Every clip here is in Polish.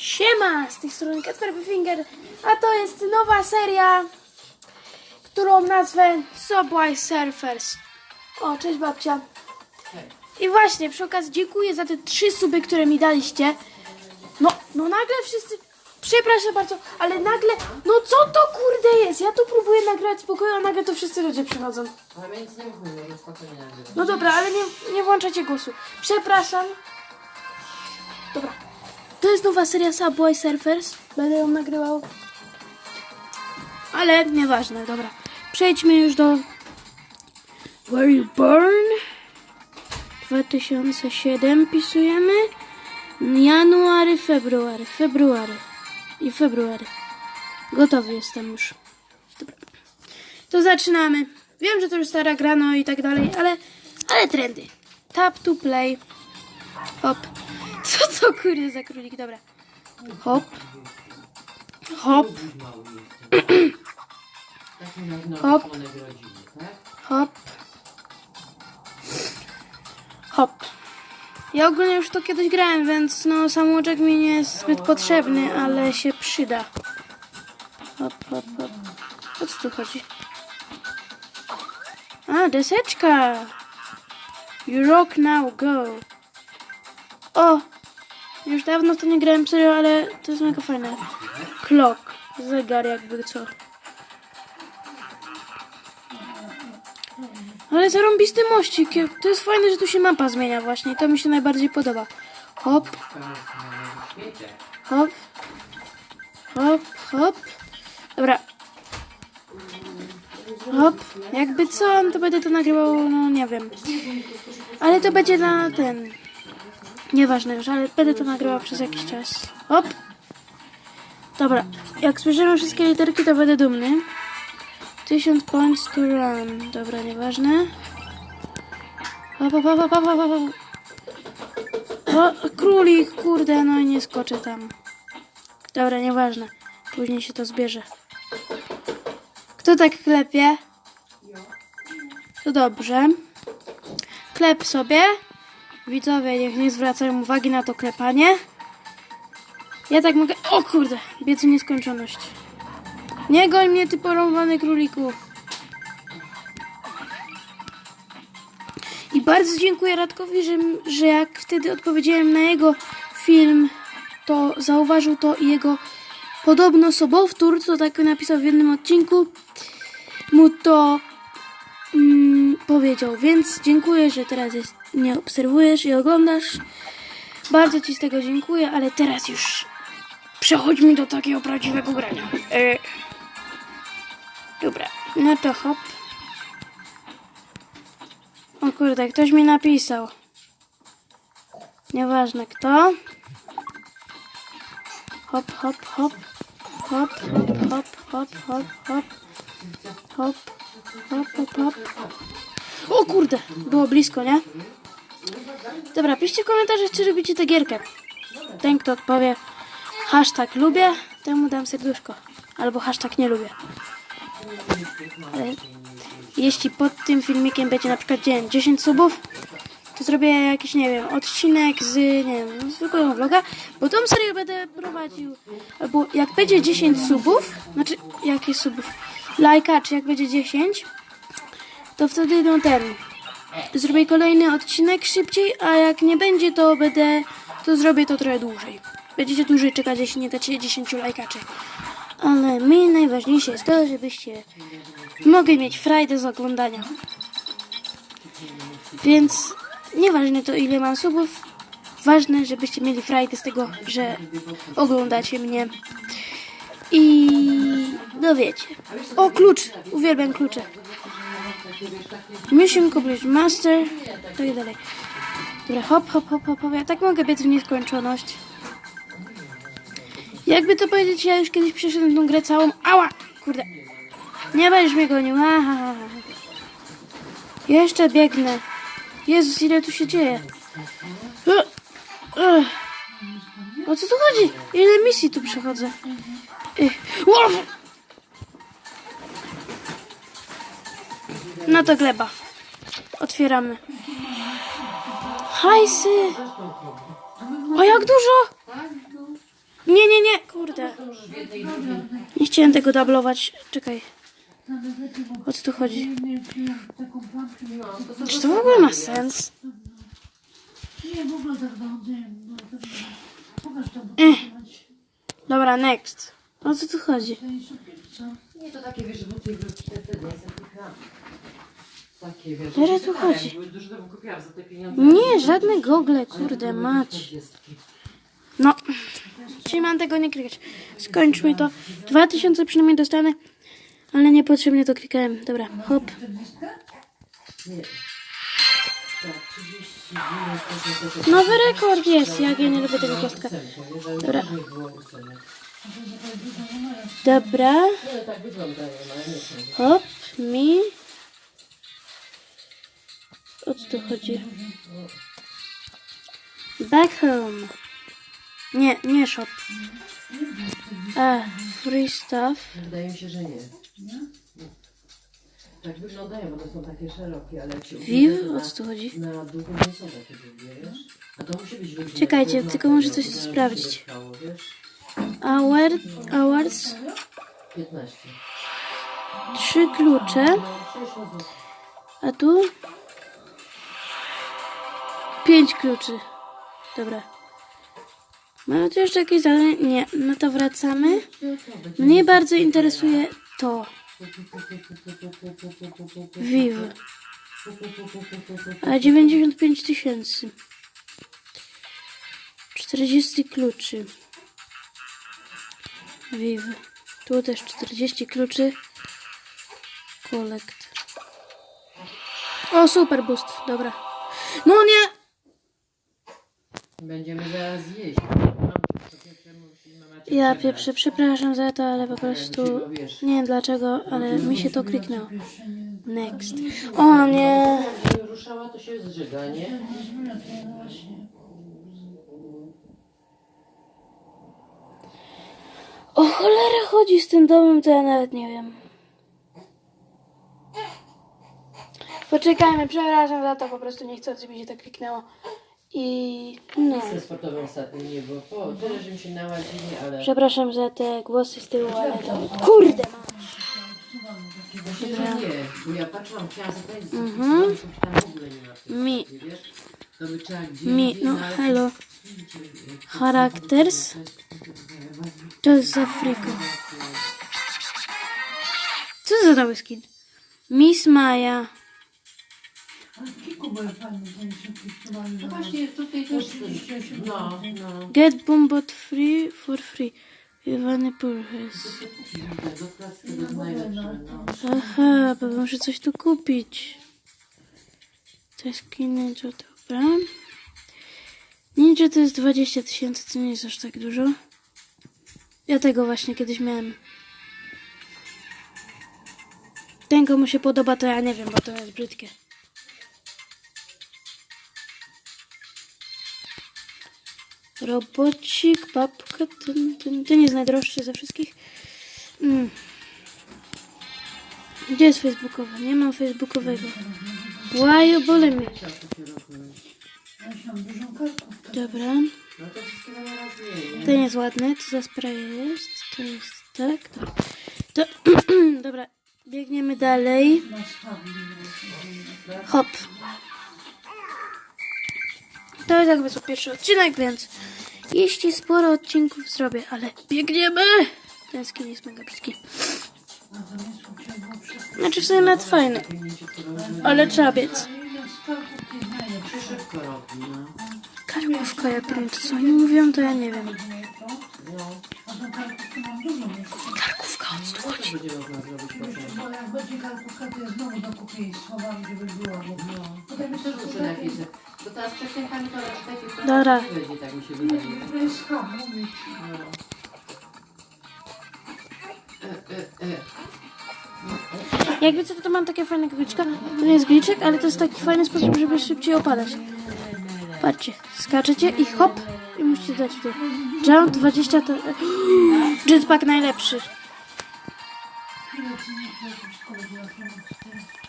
Siema, z tej strony Kacper Finger, a to jest nowa seria, którą nazwę Subway Surfers. O, cześć babcia. I właśnie, przy okazji dziękuję za te trzy suby, które mi daliście. No, no nagle wszyscy, przepraszam bardzo, ale nagle, no co to kurde jest? Ja tu próbuję nagrać spokojnie, a nagle to wszyscy ludzie przychodzą. No dobra, ale nie, nie włączacie głosu. Przepraszam. Dobra. To jest nowa seria Subway Surfers. Będę ją nagrywał. Ale nieważne, dobra. Przejdźmy już do Were You Born? 2007 pisujemy. January, february, february i february. Gotowy jestem już. Dobra. To zaczynamy. Wiem, że to już stara gra, no i tak dalej, ale, ale trendy. Tap to play. Hop. Co kurde za królik? Dobra. Hop. Hop. Hop. Hop. Hop. Ja ogólnie już to kiedyś grałem, więc no samouczek mi nie jest zbyt potrzebny, ale się przyda. Hop, hop, hop. O co tu chodzi? A, deseczka. You rock now, go. O! Już dawno to nie grałem serio, ale to jest mega fajne. Clock. Zegar jakby co. Ale zarąbisty mościk. To jest fajne, że tu się mapa zmienia właśnie. To mi się najbardziej podoba. Hop, hop, hop, hop. Dobra. Hop. Jakby co, to będę to nagrywał, no nie wiem. Ale to będzie na ten... Nieważne już, ale będę to nagrywał przez jakiś czas. Hop. Dobra. Jak słyszymy wszystkie literki, to będę dumny. 1000 points to run. Dobra, nieważne. Hop, hop, hop, hop, hop, hop. O, królik, kurde, no i nie skoczę tam. Dobra, nieważne. Później się to zbierze. Kto tak klepie? To dobrze. Klep sobie. Widzowie, niech nie zwracają uwagi na to klepanie. Ja tak mogę... O kurde, biec nieskończoność. Nie goń mnie, ty porąbany króliku. I bardzo dziękuję Radkowi, że, że jak wtedy odpowiedziałem na jego film, to zauważył to i jego podobno sobowtór, co tak napisał w jednym odcinku, mu to mm, powiedział. Więc dziękuję, że teraz jest, mnie obserwujesz i oglądasz. Bardzo Ci z tego dziękuję, ale teraz już przechodźmy do takiego prawdziwego grania. E, dobra, no to hop. O kurde, ktoś mi napisał. Nieważne kto. Hop, hop, hop. Hop, hop, hop, hop, hop, hop. Hop, hop, hop, hop. O kurde, było blisko, nie? Dobra, piszcie w komentarzach, czy lubicie tę gierkę. Ten, kto odpowie hashtag lubię, temu dam serduszko. Albo hashtag nie lubię. Ale jeśli pod tym filmikiem będzie na przykład dzień 10 subów, to zrobię jakiś, nie wiem, odcinek z, nie wiem, zwykłego vloga, bo tą serię będę prowadził, albo jak będzie 10 subów, znaczy, jakie subów, lajka, czy jak będzie 10, to wtedy, no ten, zrobię kolejny odcinek szybciej, a jak nie będzie, to będę, to zrobię to trochę dłużej. Będziecie dłużej czekać, jeśli nie dacie 10 lajkaczy. Ale mi najważniejsze jest to, żebyście mogli mieć frajdę z oglądania. Więc nieważne to ile mam subów, ważne, żebyście mieli frajdę z tego, że oglądacie mnie. I no wiecie. O, klucz! Uwielbiam klucze. Mission complete master. Tak dalej. Dobra, hop, hop, hop, hop, hop. Ja tak mogę biec w nieskończoność. Jakby to powiedzieć, ja już kiedyś przeszedłem tą grę całą. Ała! Kurde. Nie będziesz mnie gonił. Ha, ha, ha. ha. Jeszcze biegnę. Jezus, ile tu się dzieje. Ugh, ugh. O co tu chodzi? Ile misji tu przechodzę? Ech. No to gleba. Otwieramy. Hajsy! O jak dużo! Nie jednej i drugiej. Nie chciałem tego dublować. Czekaj, bo o co tu chodzi? nie Czy to w ogóle ma sens? Nie, w bo macie. Dobra, next. O co tu chodzi? Nie, to takie wiesz, jest taka... Takie wiesz... Takie tu chodzi? były Dużo temu kupiłam za te pieniądze. Nie, żadne gogle, kurde, mać. 40. No, czyli mam tego nie klikać. Skończmy to. 2000 przynajmniej dostanę, ale niepotrzebnie to klikałem. Dobra, hop. 40? Nie. Tak, 30 minut. to- Nowy rekord jest, jak ja nie lubię tego kostka. Dobra. Dobra. Ale tak wyglądają, ale nie wiem. hop, mi. O co tu chodzi? Back home. Nie, nie shop. A, free stuff. Wydaje mi się, że nie. Tak wyglądają, bo to są takie szerokie, ale ubierze, to O co tu chodzi? na, długo nie są takie długie, wiesz? A to musi być Czekajcie, tylko muszę coś sprawdzić. Hour, hours, 15. trzy klucze. 6 zł. A tu? Pięć kluczy. Dobra. Mamy tu jeszcze jakieś zadanie? Nie. No to wracamy. Mnie bardzo interesuje to. Viv. A 95 tysięcy. 40 kluczy. Viv. Tu też 40 kluczy. Collect. O, super boost. Dobra. No nie! Będziemy zaraz jeść. Ja pieprzę, przepraszam za to, ale po prostu nie wiem dlaczego, ale mi się to kliknęło. Nie. Next. O nie! Ruszała, to się zżyga, nie? O cholerę chodzi z tym domem, to ja nawet nie wiem. Poczekajmy, przepraszam za to, po prostu niechcący mi się to kliknęło. I no. Sportowe ostatnio nie było. Po, tyle, że mi się naładzili, ale... Przepraszam za te głosy z tyłu, ale to... Kurde! Właśnie, że nie, bo ja patrzyłam, chciałam zapytać, co Mhm. tam w ogóle nie ma Mi. wiesz? To by trzeba gdzie Mi, no znaleźć. hello. Characters. To jest z Afryką. Co za nowy skin? Miss Maja. No właśnie, tutaj też... No, no. Get bombot free for free. Iwany no. Aha, bo muszę coś tu kupić. Te skiny to dobra. Ninja to jest 20 tysięcy, to nie jest aż tak dużo. Ja tego właśnie kiedyś miałem. Ten komu się podoba, to ja nie wiem, bo to jest brzydkie. Robocik, babka, ten, ten, ten jest najdroższy ze wszystkich. Mm. Gdzie jest facebookowy? Nie mam facebookowego. Mam dużą kartówkę. Dobra. Ten jest ładny. Co za spray jest? To jest tak. To, dobra. Biegniemy dalej. Hop. To jest jakby co pierwszy odcinek, więc jeśli sporo odcinków zrobię, ale biegniemy. Ten skin jest mega brzydki. Było. Znaczy w sumie nawet fajny, to ale trzeba biec. Karkówka, ja powiem, to co oni mówią, to ja nie wiem. Karkówka, o co tu co chodzi? to jak będzie kartówka, to ja znowu dokupię i schowam, żeby No. potem tutaj... napisać. To teraz piosenkami to raczej takie Dobra. nie będzie, tak mi się wydaje. To. No. E, e, e. Jakby co, to mam takie fajne glitchka. To nie jest glitchek, ale to jest taki fajny sposób, żeby szybciej opadać. Patrzcie, skaczecie i hop, i musicie dać w dół. Jump 20 to... Jetpack najlepszy.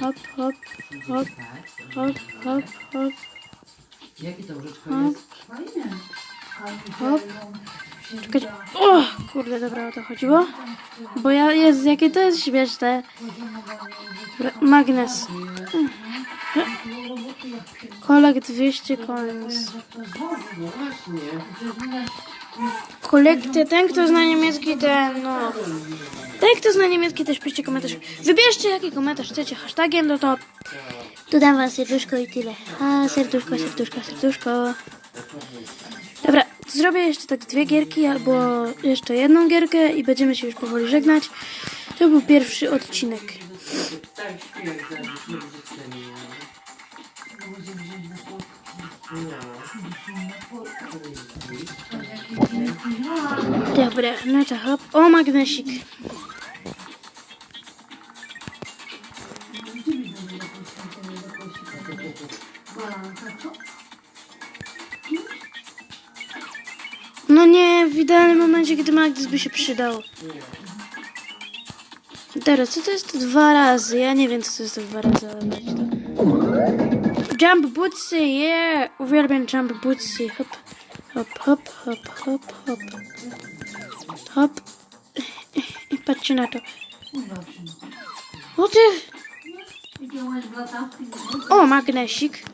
Hop, hop, hop, hop, hop, hop. Jakie to łóżeczko Hop. jest? Hop. Czekajcie. O, Kurde, dobra, o to chodziło. Bo ja, jest, jakie to jest śmieszne. Magnes. Kolekt 200 coins. Kolekty, ten kto zna niemiecki, ten no. Ten kto zna niemiecki też piszcie komentarz. Wybierzcie jaki komentarz chcecie hashtagiem, no to dodam wam serduszko i tyle. A, serduszko, serduszko, serduszko. Dobra, zrobię jeszcze tak dwie gierki albo jeszcze jedną gierkę i będziemy się już powoli żegnać. To był pierwszy odcinek. Dobra, no to hop. O, magnesik. No nie, w idealnym momencie, gdy magnes by się przydał. Teraz, co to jest to dwa razy? Ja nie wiem, co to jest to dwa razy, ale będzie to. Jump bootsy, yeah! Uwielbiam jump bootsy. Hop, hop, hop, hop, hop, hop. Hop. Patrzcie na to. O ty! O, magnesik.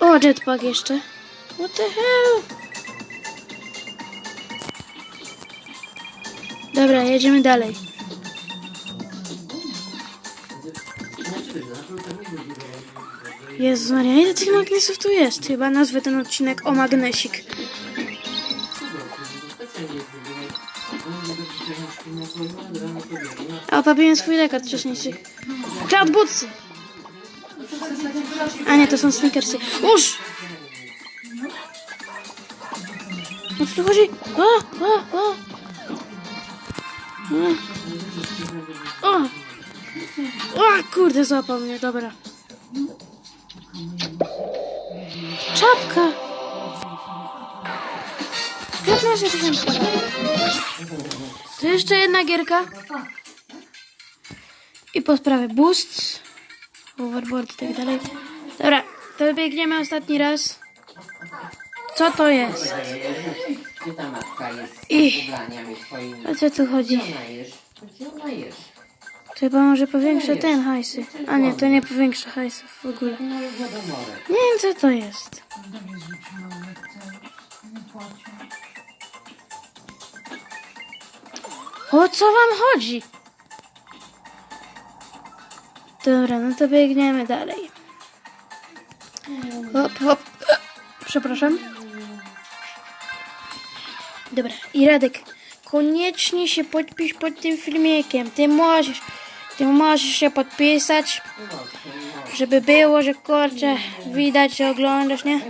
O, jetpack jeszcze. What the hell? Dobra, jedziemy dalej. Jezu Maria, ile tych magnesów tu jest? Chyba nazwę ten odcinek o magnesik. A, pobiłem swój rekord wcześniejszy. Cloud Bootsy! A nie, to są sneakersy. Uż! O co tu chodzi? O, o! O! O! O, kurde, złapał mnie, dobra. Czapka! 15 tysięcy. To jeszcze jedna gierka. I po sprawie boost, overboard i tak dalej. Dobra, to biegniemy ostatni raz. Co to jest? Jest I-? O co tu chodzi? Chyba może powiększa ten hajsy. A nie, to nie powiększa hajsów w ogóle. Nie wiem co to jest. O co wam chodzi? Dobra, no to biegniemy dalej. Hop, hop. Przepraszam. Dobra, i Radek, koniecznie się podpisz pod tym filmikiem. Ty możesz, ty możesz się podpisać, żeby było, że kurczę, widać, że oglądasz, nie?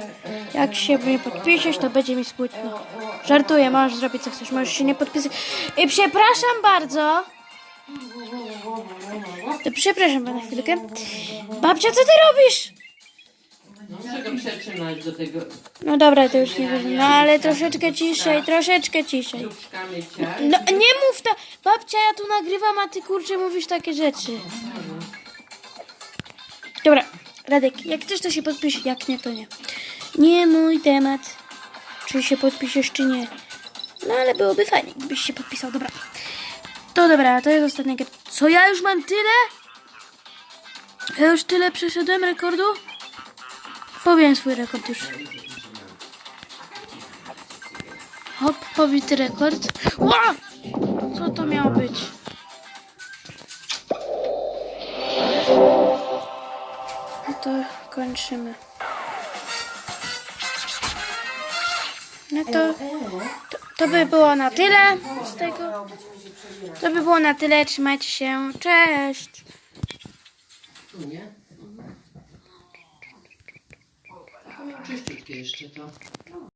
Jak się nie podpiszesz, to będzie mi smutno. Żartuję, możesz zrobić co chcesz, możesz się nie podpisać. I przepraszam bardzo. To przepraszam pana chwilkę. Babcia, co ty robisz? No czego przetrzymać do tego No dobra, to już nie ważne. No ale troszeczkę ciszej, troszeczkę ciszej. No nie mów ta. Babcia, ja tu nagrywam, a ty kurczę mówisz takie rzeczy. Dobra, Radek, jak chcesz to się podpisz, jak nie to nie. Nie mój temat. Czy się podpiszesz, czy nie. No ale byłoby fajnie, gdybyś się podpisał, dobra. To dobra, to jest ostatnia gier. Co ja już mam tyle? Ja już tyle przeszedłem rekordu? Powiem swój rekord już. Hop, pobity rekord. Ła! Co to miało być? No to kończymy. No to, to, to by było na tyle z tego. To by było na tyle. Trzymajcie się. Cześć. Nie? Czyściutkie jeszcze to.